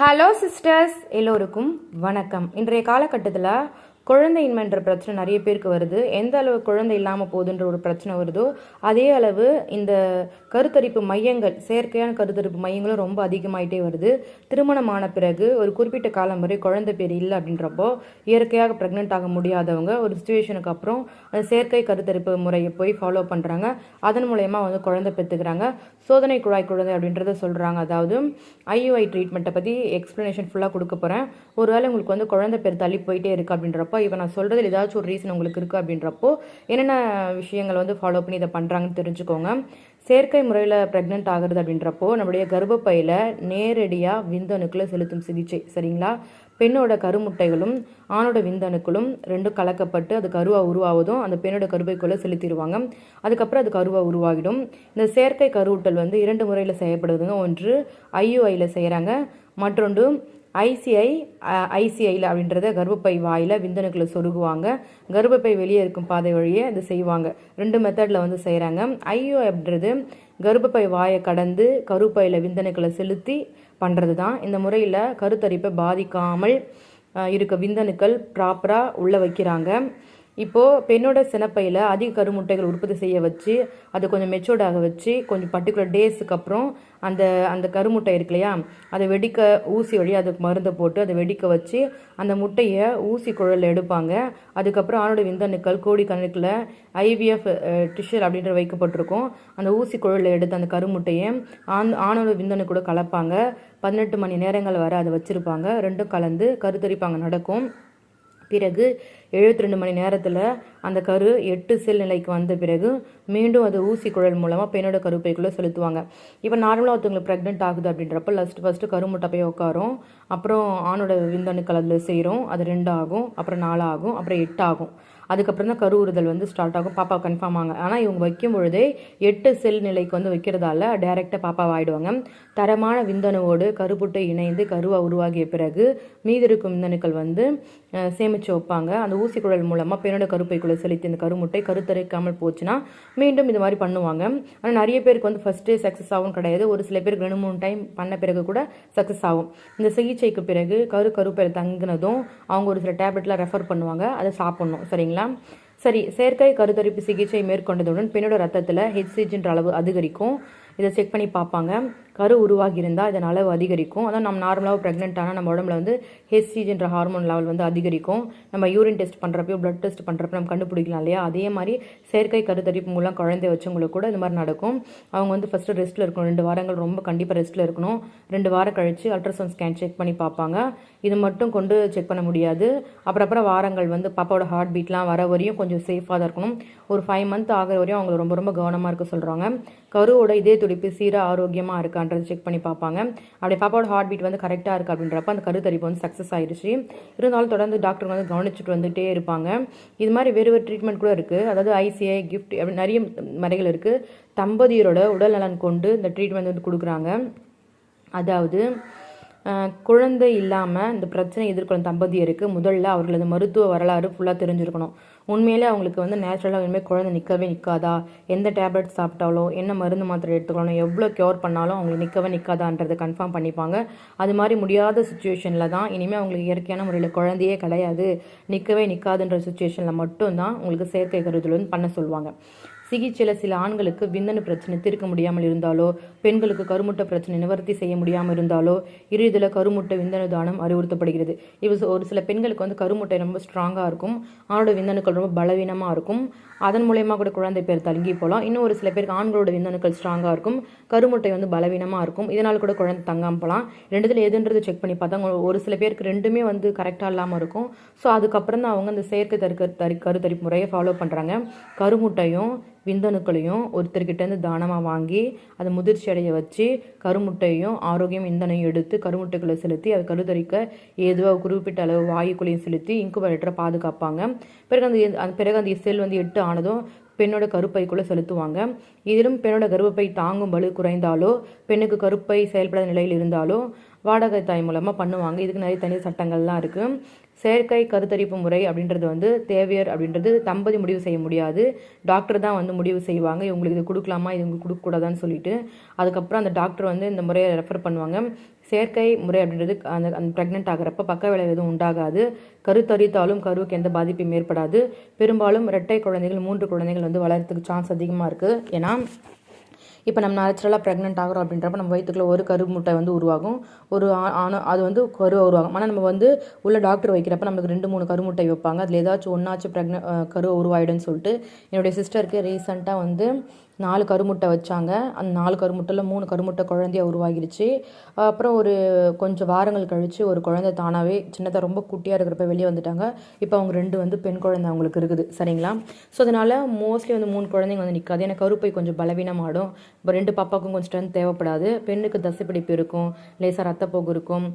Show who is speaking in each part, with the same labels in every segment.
Speaker 1: Hello sisters எல்லோருக்கும் வணக்கம். இன்றைய காலகட்டத்தில் குழந்தையின்மைன்ற பிரச்சனை நிறைய பேருக்கு வருது. எந்த அளவு குழந்தை இல்லாமல் போகுதுன்ற ஒரு பிரச்சனை வருதோ அதே அளவு இந்த கருத்தரிப்பு மையங்கள் செயற்கையான கருத்தரிப்பு மையங்களும் ரொம்ப அதிகமாயிட்டே வருது. திருமணமான பிறகு ஒரு குறிப்பிட்ட காலம் வரை குழந்தை பேர் இல்லை அப்படின்றப்போ இயற்கையாக ப்ரெக்னென்ட் ஆக முடியாதவங்க ஒரு சுச்சுவேஷனுக்கு அப்புறம் அந்த செயற்கை கருத்தரிப்பு முறையை போய் ஃபாலோ பண்ணுறாங்க அதன் மூலயமா வந்து குழந்தை பெற்றுக்கிறாங்க. சோதனை குழாய் குழந்தை அப்படின்றத சொல்கிறாங்க அதாவது ஐயுஐ ட்ரீட்மெண்ட்டை பற்றி எக்ஸ்ப்ளனேஷன் ஃபுல்லாக கொடுக்க போகிறேன் ஒருவேளை உங்களுக்கு வந்து குழந்தை பேர் தள்ளி போயிட்டே இருக்குது அப்படின்றப்போ இப்போ நான் சொல்கிறதுல ஏதாச்சும் ஒரு ரீசன் உங்களுக்கு இருக்குது அப்படின்றப்போ என்னென்ன விஷயங்கள் வந்து ஃபாலோ பண்ணி இதை பண்ணுறாங்கன்னு தெரிஞ்சுக்கோங்க. செயற்கை முறையில் ப்ரெக்னென்ட் ஆகிறது அப்படின்றப்போ நம்முடைய கர்ப்பப்பையில் நேரடியாக விந்தணுக்களை செலுத்தும் சிகிச்சை சரிங்களா? பெண்ணோட கருமுட்டைகளும் ஆணோட விந்தணுக்களும் ரெண்டும் கலக்கப்பட்டு அது கருவாக உருவாவதும் அந்த பெண்ணோட கருவைக்குள்ளே செலுத்திடுவாங்க. அதுக்கப்புறம் அது கருவாக உருவாகிடும். இந்த செயற்கை கருவூட்டல் வந்து இரண்டு முறையில் செய்யப்படுதுங்க ஒன்று ஐயுஐயில் செய்கிறாங்க மற்றொன்று ஐசிஐ ஐசிஐயில் அப்படின்றத கர்ப்பப்பை வாயில் விந்தணுக்களை சொருகுவாங்க. கர்ப்பப்பை வெளியே இருக்கும் பாதை வழியே இது செய்வாங்க. ரெண்டு மெத்தடில் வந்து செய்கிறாங்க ஐயோ அப்படின்றது கர்ப்பப்பை வாயை கடந்து கருப்பையில் விந்தணுக்களை செலுத்தி பண்ணுறது தான் இந்த முறையில் கருத்தரிப்பை பாதிக்காமல் இருக்க விந்தணுக்கள் ப்ராப்பராக உள்ளே வைக்கிறாங்க. இப்போது பெண்ணோட சினப்பையில் அதிக கருமுட்டைகள் உற்பத்தி செய்ய வச்சு அது கொஞ்சம் மெச்சூர்ட் ஆக வச்சு கொஞ்சம் பர்டிகுலர் டேஸுக்கு அப்புறம் அந்த அந்த கருமுட்டை இருக்கு இல்லையா அதை வெடிக்க ஊசி வழி அதுக்கு மருந்தை போட்டு அதை வெடிக்க வச்சு அந்த முட்டையை ஊசி குழலில் எடுப்பாங்க. அதுக்கப்புறம் ஆணோட விந்தணுக்கள் கோடி கணக்கில் ஐவிஎஃப் டிஷர் அப்படின்ற வைக்கப்பட்டிருக்கும். அந்த ஊசி குழலில் எடுத்து அந்த கருமுட்டையை ஆண் ஆணோட விந்தணு கூட கலப்பாங்க. பதினெட்டு மணி நேரங்கள் வரை அதை வச்சுருப்பாங்க. ரெண்டும் கலந்து கருத்தரிப்பாங்க நடக்கும். பிறகு 72 ரெண்டு மணி நேரத்தில் அந்த கரு எட்டு செல் நிலைக்கு வந்த பிறகு மீண்டும் அது ஊசி குழல் மூலமாக பெண்ணோட கருப்பைக்குள்ளே செலுத்துவாங்க. இப்போ நார்மலாக ஒருத்தவங்களுக்கு ப்ரெக்னென்ட் ஆகுது அப்படின்றப்ப ஃபஸ்ட்டு ஃபஸ்ட்டு கருமுட்டை போய் உட்காரும். அப்புறம் ஆணோட விந்தணுக்கள் அதில் செய்கிறோம் அது ரெண்டு ஆகும் அப்புறம் நாலு ஆகும் அப்புறம் எட்டு ஆகும் அதுக்கப்புறம் தான் கருவுறுதல் வந்து ஸ்டார்ட் ஆகும். பாப்பா கன்ஃபார்ம் ஆகும் ஆனால் இவங்க வைக்கும் பொழுதே எட்டு செல் நிலைக்கு வந்து வைக்கிறதால டைரெக்டாக பாப்பாவை ஆயிடுவாங்க. தரமான விந்தணுவோடு கருப்புட்டை இணைந்து கருவாக உருவாகிய பிறகு மீதி இருக்கும் விந்தணுக்கள் வந்து சேமித்து வைப்பாங்க. அந்த ஊசி குழல் மூலமாக பெண்ணோட கருப்பைக்குள்ளே செலுத்தி அந்த கருமுட்டை கருத்தரைக்காமல் போச்சுன்னா மீண்டும் இது மாதிரி பண்ணுவாங்க. ஆனால் நிறைய பேருக்கு வந்து ஃபஸ்ட்டே சக்ஸஸ் ஆகும் கிடையாது. ஒரு சில பேருக்கு ரெண்டு மூணு டைம் பண்ண பிறகு கூட சக்ஸஸ் ஆகும். இந்த சிகிச்சைக்கு பிறகு கரு கருப்பையில் தங்கினதும் அவங்க ஒரு சில டேப்லெட்லாம் ரெஃபர் பண்ணுவாங்க. அதை சாப்பிட்ணும். சரிங்களா? சரி செயற்கை கருத்தரிப்பு சிகிச்சை மேற்கொண்டதுடன் பெண்ணோட ரத்தத்தில் ஹெச்சிஜின்ற அளவு அதிகரிக்கும். இதை செக் பண்ணி பார்ப்பாங்க. கரு உருவாகி இருந்தால் இதன் அளவு அதிகரிக்கும். அதான் நம்ம நார்மலாக ப்ரெக்னென்ட் ஆனால் நம்ம உடம்புல வந்து ஹெச்சிஜின்ற ஹார்மோன் லெவல் வந்து அதிகரிக்கும். நம்ம யூரின் டெஸ்ட் பண்ணுறப்போ பிளட் டெஸ்ட் பண்ணுறப்ப நம்ம கண்டுபிடிக்கலாம் இல்லையா? அதே மாதிரி செயற்கை கருத்தரிப்பு மூலம் குழந்தை வச்சவங்களுக்கு கூட இது மாதிரி நடக்கும். அவங்க வந்து ஃபஸ்ட்டு ரெஸ்ட்டில் இருக்கணும். ரெண்டு வாரங்கள் ரொம்ப கண்டிப்பாக ரெஸ்ட்டில் இருக்கணும். ரெண்டு வாரம் கழித்து அல்ட்ராசவுண்ட் ஸ்கேன் செக் பண்ணி பார்ப்பாங்க. இது மட்டும் கொண்டு செக் பண்ண முடியாது. அப்புறம் அப்புறம் வாரங்கள் வந்து பாப்பாவோட ஹார்ட் பீட்லாம் வர வரையும் கொஞ்சம் கொஞ்சம் சேஃபாக தான் இருக்கணும். ஒரு ஃபைவ் மந்த் ஆகிற வரையும் அவங்கள ரொம்ப ரொம்ப கவனமாக இருக்க சொல்கிறாங்க கருவோட இதே துடிப்பு சீராக ஆரோக்கியமாக இருக்கான்றது செக் பண்ணி பார்ப்பாங்க. அப்படி பாப்பாவோட ஹார்ட் பீட் வந்து கரெக்டாக இருக்குது அப்படின்றப்ப அந்த கருத்தரிப்பு வந்து சக்ஸஸ் ஆயிடுச்சு இருந்தாலும் தொடர்ந்து டாக்டர் வந்து கவனிச்சுட்டு வந்துகிட்டே இருப்பாங்க. இது மாதிரி வேறு வேறு ட்ரீட்மெண்ட் கூட இருக்குது அதாவது ஐசிஐ கிஃப்ட் அப்படி நிறைய முறைகள் இருக்குது தம்பதியரோட உடல் நலன் கொண்டு இந்த ட்ரீட்மெண்ட் வந்து கொடுக்குறாங்க. அதாவது குழந்தை இல்லாமல் இந்த பிரச்சனை எதிர்கொள்ளும் தம்பதியருக்கு முதல்ல அவர்களது மருத்துவ வரலாறு ஃபுல்லாக தெரிஞ்சிருக்கணும். உண்மையிலே அவங்களுக்கு வந்து நேச்சுரலாக இனிமேல் குழந்தை நிற்கவே நிற்காதா எந்த டேப்லெட் சாப்பிட்டாலோ என்ன மருந்து மாத்திரை எடுத்துக்கணும் எவ்வளோ க்யூர் பண்ணாலும் அவங்களுக்கு நிற்கவே நிற்காதான்றதை கன்ஃபார்ம் பண்ணிப்பாங்க. அது மாதிரி முடியாத சுச்சுவேஷனில் தான் இனிமேல் அவங்களுக்கு இயற்கையான முறையில் குழந்தையே கிடையாது. நிற்கவே நிற்காதுன்ற சுச்சுவேஷனில் மட்டும்தான் உங்களுக்கு செயற்கை கருதல் வந்து பண்ண சொல்லுவாங்க. சிகிச்சையில் சில ஆண்களுக்கு விந்தணு பிரச்சனை தீர்க்க முடியாமல் இருந்தாலோ பெண்களுக்கு கருமுட்டை பிரச்சனை நிவர்த்தி செய்ய முடியாமல் இருந்தாலோ இறுதியில் கருமுட்டை விந்தணு தானம் அறிவுறுத்தப்படுகிறது. இது ஒரு சில பெண்களுக்கு வந்து கருமுட்டை ரொம்ப ஸ்ட்ராங்காக இருக்கும். ஆணோட விந்தணுக்கள் ரொம்ப பலவீனமாக இருக்கும். அதன் மூலயமா கூட குழந்தை பேர் தங்கி போகலாம். இன்னும் ஒரு சில பேருக்கு ஆண்களோட விந்தணுக்கள் ஸ்ட்ராங்காக இருக்கும். கருமுட்டை வந்து பலவீனமாக இருக்கும். இதனால் கூட குழந்தை தங்காமல் போகலாம். ரெண்டுத்தில் எதுன்றது செக் பண்ணி பார்த்தா ஒரு சில பேருக்கு ரெண்டுமே வந்து கரெக்டாக இல்லாமல் இருக்கும். ஸோ அதுக்கப்புறம் தான் அவங்க அந்த செயற்கை தரு தரி கருத்தரிப்பு முறையை ஃபாலோ பண்ணுறாங்க கருமுட்டையும் விந்தணுக்களையும் ஒருத்தர்கிட்டேருந்து தானமாக வாங்கி அதை முதிர்ச்சி அடைய வச்சு கருமுட்டையும் ஆரோக்கியம் விந்தனையும் எடுத்து கருமுட்டைகளை செலுத்தி அது கருத்தரிக்க ஏதுவாக குறிப்பிட்ட அளவு வாயுக்குள்ளையும் செலுத்தி இன்குபேட்டரை பாதுகாப்பாங்க. பிறகு அந்த அந்த பிறகு அந்த செல் வந்து எட்டு ஆனதும் பெண்ணோட கருப்பைக்குள்ளே செலுத்துவாங்க. இதிலும் பெண்ணோட கருப்பை தாங்கும் வலு குறைந்தாலோ பெண்ணுக்கு கருப்பை செயல்படாத நிலையில் இருந்தாலோ வாடகை தாய் மூலமாக பண்ணுவாங்க. இதுக்கு நிறைய தனி சட்டங்கள்லாம் இருக்குது செயற்கை கருத்தரிப்பு முறை அப்படின்றது வந்து தேவையர் அப்படின்றது தம்பதி முடிவு செய்ய முடியாது. டாக்டர் தான் வந்து முடிவு செய்வாங்க. இவங்களுக்கு இது கொடுக்கலாமா? இது உங்களுக்கு கொடுக்கக்கூடாதான்னு சொல்லிட்டு. அதுக்கப்புறம் அந்த டாக்டர் வந்து இந்த முறையை ரெஃபர் பண்ணுவாங்க. செயற்கை முறை அப்படின்றது அந்த அந்த ப்ரெக்னென்ட் ஆகிறப்ப பக்க விளைவு எதுவும் உண்டாகாது. கருத்தரித்தாலும் கருவுக்கு எந்த பாதிப்பும் ஏற்படாது. பெரும்பாலும் இரட்டை குழந்தைகள் மூன்று குழந்தைகள் வந்து வளர்கிறதுக்கு சான்ஸ் அதிகமாக இருக்குது ஏன்னா இப்போ நம்ம நேச்சுரலாக ப்ரெக்னென்ட் ஆகிறோம் அப்படின்றப்ப நம்ம வயிற்றுக்குள்ள ஒரு கரு முட்டை வந்து உருவாகும். ஒரு ஆ- அது வந்து கரு உருவாகும். ஆனால் நம்ம வந்து உள்ள டாக்டர் வைக்கிறப்ப நமக்கு ரெண்டு மூணு கருமுட்டை வைப்பாங்க. அதில் ஏதாச்சும் ஒன்றாச்சும் ப்ரெக்னெ கரு உருவாயிடும்னு சொல்லிட்டு என்னுடைய சிஸ்டருக்கு ரீசெண்டாக வந்து நாலு கருமுட்டை வச்சாங்க. அந்த நாலு கருமுட்டையில் மூணு கருமுட்டை குழந்தைய உருவாகிருச்சு. அப்புறம் ஒரு கொஞ்சம் வாரங்கள் கழித்து ஒரு குழந்தை தானாகவே சின்னதாக ரொம்ப குட்டியாக இருக்கிறப்ப வெளியே வந்துட்டாங்க. இப்போ அவங்க ரெண்டு வந்து பெண் குழந்தை அவங்களுக்கு இருக்குது. சரிங்களா? ஸோ அதனால் மோஸ்ட்லி வந்து மூணு குழந்தைங்க வந்து நிற்காது ஏன்னா கருப்பை கொஞ்சம் பலவீனமாடும். இப்போ ரெண்டு பாப்பாவுக்கும் கொஞ்சம் ஸ்ட்ரென்த் தேவைப்படாது. பெண்ணுக்கு தசைப்பிடிப்பு இருக்கும். லேசாக ரத்தப்போக்கு இருக்கும்.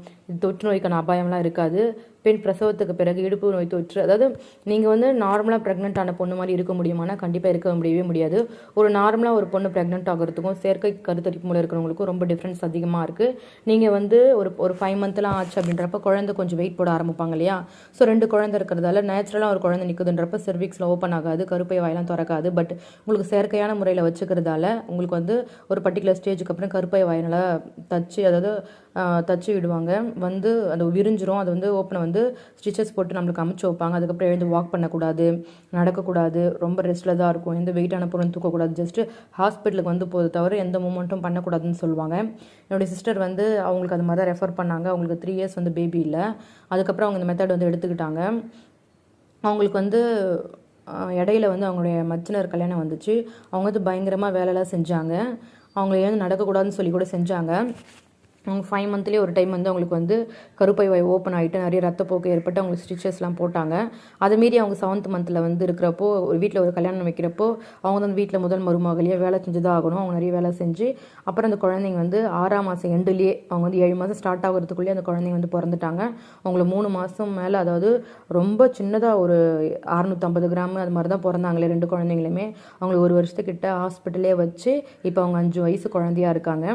Speaker 1: தொற்று நோய்க்கான அபாயம்லாம் இருக்காது. பெண் பிரசவத்துக்கு பிறகு இடுப்பு நோய் தொற்று அதாவது நீங்கள் வந்து நார்மலாக ப்ரெக்னென்ட் ஆன பொண்ணு மாதிரி இருக்க முடியுமானா கண்டிப்பாக இருக்க முடியவே முடியாது. ஒரு நார்மலாக ஒரு பொண்ணு ப்ரெக்னென்ட் ஆகிறதுக்கும் செயற்கை கருத்தரிப்பு மூலம் இருக்கிறவங்களுக்கும் ரொம்ப டிஃப்ரென்ஸ் அதிகமாக இருக்குது நீங்கள் வந்து ஒரு ஒரு ஃபைவ் மந்த்லாம் ஆச்சு அப்படின்றப்ப குழந்தை கொஞ்சம் வெயிட் போட ஆரம்பிப்பாங்க இல்லையா? ஸோ ரெண்டு குழந்தை இருக்கிறதால நேச்சுரலாக ஒரு குழந்தை நிற்குதுன்றப்ப செர்விக்ஸில் ஓப்பன் ஆகாது கருப்பை வாயெல்லாம் திறக்காது. பட் உங்களுக்கு செயற்கையான முறையில் வச்சுக்கிறதால உங்களுக்கு வந்து ஒரு பர்டிகுலர் ஸ்டேஜுக்கு அப்புறம் கருப்பை வாயினால் தச்சு அதாவது தச்சு விடுவாங்க. வந்து அது விரிஞ்சிரும் அது வந்து ஓப்பனை வந்து வந்து ஸ்டிச்சஸ் போட்டு நம்மளுக்கு அமைச்சு வைப்பாங்க. அதுக்கப்புறம் எழுந்து வாக் பண்ணக்கூடாது நடக்கக்கூடாது ரொம்ப ரெஸ்ட்டில் தான் இருக்கும். எந்த வெயிட்டான பொருளும் தூக்கக்கூடாது. ஜஸ்ட்டு ஹாஸ்பிட்டலுக்கு வந்து போது தவிர எந்த மூமெண்ட்டும் பண்ணக்கூடாதுன்னு சொல்லுவாங்க. என்னுடைய சிஸ்டர் வந்து அவங்களுக்கு அது மாதிரி தான் ரெஃபர் பண்ணாங்க. அவங்களுக்கு த்ரீ இயர்ஸ் வந்து பேபி இல்லை. அதுக்கப்புறம் அவங்க இந்த மெத்தட் வந்து எடுத்துக்கிட்டாங்க. அவங்களுக்கு வந்து இடையில வந்து அவங்களுடைய மச்சினர் கல்யாணம் வந்துச்சு. அவங்க வந்து பயங்கரமாக வேலைலாம் செஞ்சாங்க. அவங்கள ஏன் நடக்கக்கூடாதுன்னு சொல்லி கூட செஞ்சாங்க. அவங்க ஃபைவ் மந்த்லேயே ஒரு டைம் வந்து அவங்களுக்கு வந்து கருப்பை வாய் ஓப்பன் ஆகிட்டு நிறைய ரத்தப்போக்கு ஏற்பட்டு அவங்களுக்கு ஸ்டிச்சஸ்லாம் போட்டாங்க. அதை அவங்க செவன்த் மந்தில் வந்து இருக்கிறப்போ ஒரு வீட்டில் ஒரு கல்யாணம் வைக்கிறப்போ அவங்க வந்து வீட்டில் முதல் மருமகளையே வேலை செஞ்சு தான் ஆகணும் அவங்க நிறைய வேலை செஞ்சு அப்புறம் அந்த குழந்தைங்க வந்து ஆறாம் மாதம் எண்டுலேயே அவங்க வந்து ஏழு மாதம் ஸ்டார்ட் ஆகிறதுக்குள்ளேயே அந்த குழந்தைங்க வந்து பிறந்துட்டாங்க. அவங்கள மூணு மாதம் மேலே அதாவது ரொம்ப சின்னதாக ஒரு அறுநூற்றம்பது கிராம் அது மாதிரி தான் பிறந்தாங்களே ரெண்டு குழந்தைங்களுமே. அவங்கள ஒரு வருஷத்துக்கிட்ட ஹாஸ்பிட்டலே வச்சு இப்போ அவங்க அஞ்சு வயசு குழந்தையா இருக்காங்க.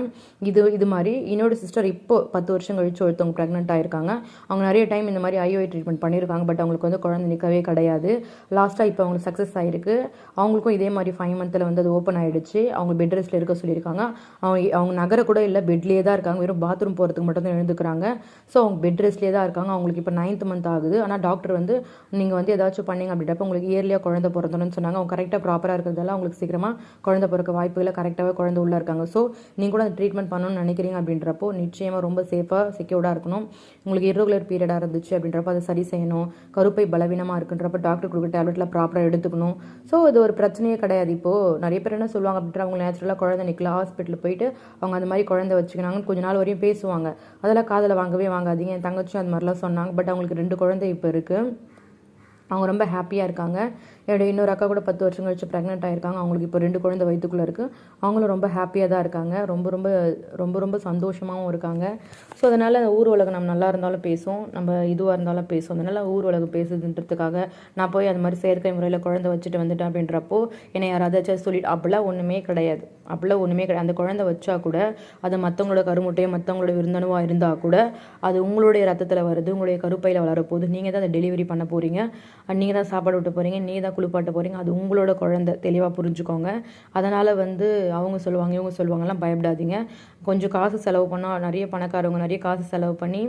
Speaker 1: இது இது மாதிரி இன்னொரு சிஸ்டர் இப்போ பத்து வருஷம் கழிச்சு ஒருத்தவங்க ப்ரெக்னென்ட் ஆயிருக்காங்க. அவங்க நிறைய டைம் இந்த மாதிரி ஐஓஐ ட்ரீட்மெண்ட் பண்ணியிருக்காங்க. பட் அவங்களுக்கு வந்து குழந்தை நிற்கவே கிடையாது. லாஸ்ட்டாக இப்போ அவங்களுக்கு சக்ஸஸ் ஆயிருக்கு. அவங்களுக்கும் இதே மாதிரி ஃபைவ் மந்தில் வந்து அது ஓப்பன் ஆயிடுச்சு. அவங்க பெட் ரெஸ்ட்டில் இருக்க சொல்லியிருக்காங்க. அவங்க அவங்க நகர கூட இல்லை பெட்லேயே தான் இருக்காங்க. வெறும் பாத்ரூம் போகிறதுக்கு மட்டும் தான் எழுந்துக்கிறாங்க. ஸோ அவங்க பெட் ரெஸ்ட்லேயே தான் இருக்காங்க. அவங்களுக்கு இப்போ நைன்த் மந்த் ஆகுது. ஆனால் டாக்டர் வந்து நீங்கள் வந்து ஏதாச்சும் பண்ணீங்க அப்படின்றப்ப உங்களுக்கு இயர்லியாக குழந்தை பிறந்தணும்னு சொன்னாங்க. அவங்க கரெக்டாக ப்ராப்பராக இருக்கிறதால அவங்களுக்கு சீக்கிரமாக குழந்தை பிறக்க வாய்ப்புகளை கரெக்டாகவே குழந்தை உள்ளே இருக்காங்க. ஸோ நீங்கள் கூட அந்த ட்ரீட்மெண்ட் பண்ணணும்னு நினைக்கிறீங்க அப்படின்றப்போ நிச்சயமாக ரொம்ப சேஃபாக செக்யூர்டாக இருக்கணும். உங்களுக்கு இரகுலர் பீரியடாக இருந்துச்சு அப்படின்றப்ப அதை சரி செய்யணும். கருப்பை பலவீனமாக இருக்குன்றப்ப டாக்டர் கொடுக்குற டேப்லெட்லாம் ப்ராப்பராக எடுத்துக்கணும். ஸோ இது ஒரு பிரச்சனையே கிடையாது. இப்போது நிறைய பேர் என்ன சொல்லுவாங்க அப்படின்ற அவங்க நேச்சுரலாக குழந்தை நிற்கல ஹாஸ்பிட்டல் போயிட்டு அவங்க அந்த மாதிரி குழந்தை வச்சுக்கினாங்கன்னு கொஞ்ச நாள் வரையும் பேசுவாங்க. அதெல்லாம் காதில் வாங்கவே வாங்காதீங்க. என் தங்கச்சியும் அது மாதிரிலாம் சொன்னாங்க. பட் அவங்களுக்கு ரெண்டு குழந்தை இப்போ இருக்குது அவங்க ரொம்ப ஹாப்பியாக இருக்காங்க. என்னுடைய இன்னொரு அக்கா கூட பத்து வருஷம் கழிச்சு ப்ரெக்னென்ட் ஆயிருக்காங்க. அவங்களுக்கு இப்போ ரெண்டு குழந்தை வயிற்றுக்குள்ளே இருக்குது அவங்களும் ரொம்ப ஹாப்பியாக தான் இருக்காங்க. ரொம்ப ரொம்ப ரொம்ப ரொம்ப சந்தோஷமாகவும் இருக்காங்க. ஸோ அதனால் ஊர் உலகம் நம்ம நல்லா இருந்தாலும் பேசும் நம்ம இதுவாக இருந்தாலும் பேசும் அதனால் ஊர் உலகம் பேசுதுன்றதுக்காக நான் போய் அது மாதிரி செயற்கை முறையில் குழந்தை வச்சுட்டு வந்துட்டேன் அப்படின்றப்போ என்னை யாராவது சொல்லிட்டு அப்படிலாம் ஒன்றுமே கிடையாது. அப்படிலாம் ஒன்றுமே கிடையாது. அந்த குழந்தை வச்சா கூட அது மற்றவங்களோட கருமுட்டையோ மற்றவங்களோட விருந்தணுவாக இருந்தால் கூட அது உங்களுடைய ரத்தத்தில் வருது உங்களுடைய கருப்பையில் வளரப்போகுது. நீங்கள் தான் அதை டெலிவரி பண்ண போகிறீங்க நீங்கள் தான் சாப்பாடு விட்டு போகிறீங்க நீ தான் குளிப்பாட்ட போகிறீங்க அது உங்களோட குழந்தை. தெளிவாக புரிஞ்சுக்கோங்க. அதனால் வந்து அவங்க சொல்லுவாங்க இவங்க சொல்லுவாங்கலாம் பயப்படாதீங்க. கொஞ்சம் காசு செலவு பண்ணால் நிறைய பணக்காரவங்க நிறைய காசு செலவு பண்ணி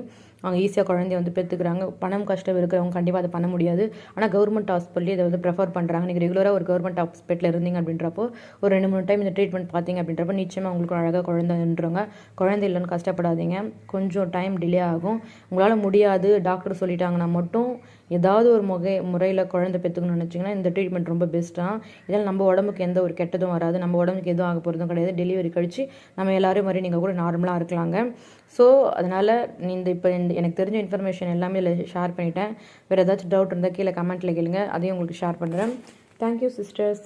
Speaker 1: அவங்க ஈஸியாக குழந்தைய வந்து பெற்றுக்கிறாங்க பணம் கஷ்டம் இருக்கிறவங்க கண்டிப்பாக அதை பண்ண முடியாது. ஆனால் கவர்மெண்ட் ஹாஸ்பிட்டலே இதை வந்து ப்ரெஃபர் பண்ணுறாங்க நீங்கள் ரெகுலராக ஒரு கவர்மெண்ட் ஹாஸ்பிட்டலில் இருந்தீங்க அப்படின்றப்போ ஒரு ரெண்டு மூணு டைம் இந்த ட்ரீட்மெண்ட் பார்த்தீங்க அப்படின்றப்போ நிச்சயமாக உங்களுக்கு அழகாக குழந்தைன்றவங்க. குழந்தை இல்லைன்னு கஷ்டப்படாதீங்க. கொஞ்சம் டைம் டிலே ஆகும். உங்களால் முடியாது. டாக்டர் சொல்லிட்டாங்கன்னா மட்டும் ஏதாவது ஒரு முகை முறையில் குழந்தை பெற்றுக்கணும்னு நினச்சிங்கன்னா இந்த ட்ரீட்மெண்ட் ரொம்ப பெஸ்ட்டாக இதில் நம்ம உடம்புக்கு எந்த ஒரு கெட்டதும் வராது. நம்ம உடம்புக்கு எதுவும் ஆக போகிறதும் கிடையாது. டெலிவரி கழிச்சு நம்ம எல்லோரும் மாதிரி நீங்கள் கூட நார்மலாக இருக்கலாங்க. ஸோ அதனால் இந்த இப்போ இந்த எனக்கு தெரிஞ்ச இன்ஃபர்மேஷன் எல்லாமே இதில் ஷேர் பண்ணிட்டேன். வேறு ஏதாச்சும் டவுட் இருந்தால் கீழே கமெண்ட்டில் கேளுங்க. அதையும் உங்களுக்கு ஷேர் பண்ணுறேன் தேங்க்யூ சிஸ்டர்ஸ்